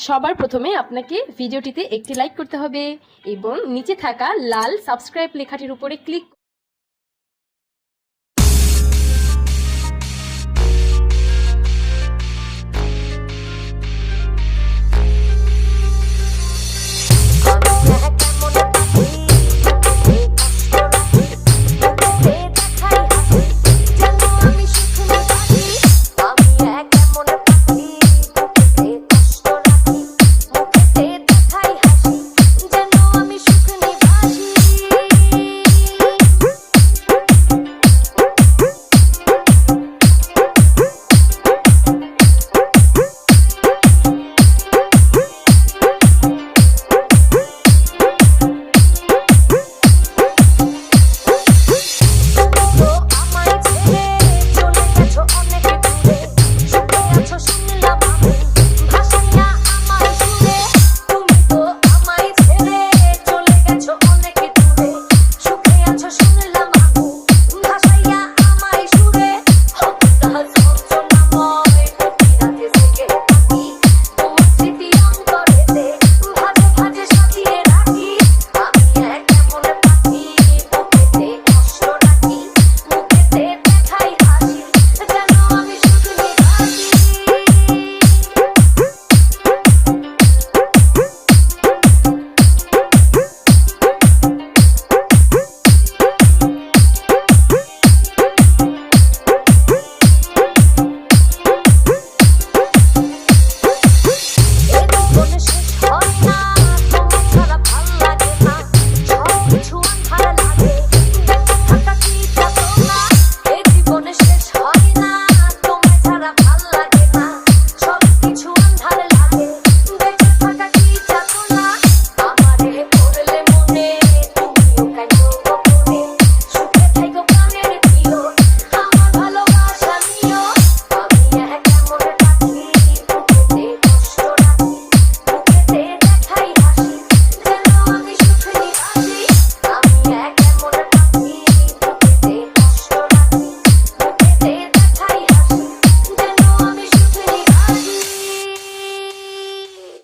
সবার প্রথমে আপনাকে ভিডিওটিতে একটি লাইক করতে হবে এবং নিচে থাকা লাল সাবস্ক্রাইব লেখাটির উপরে ক্লিক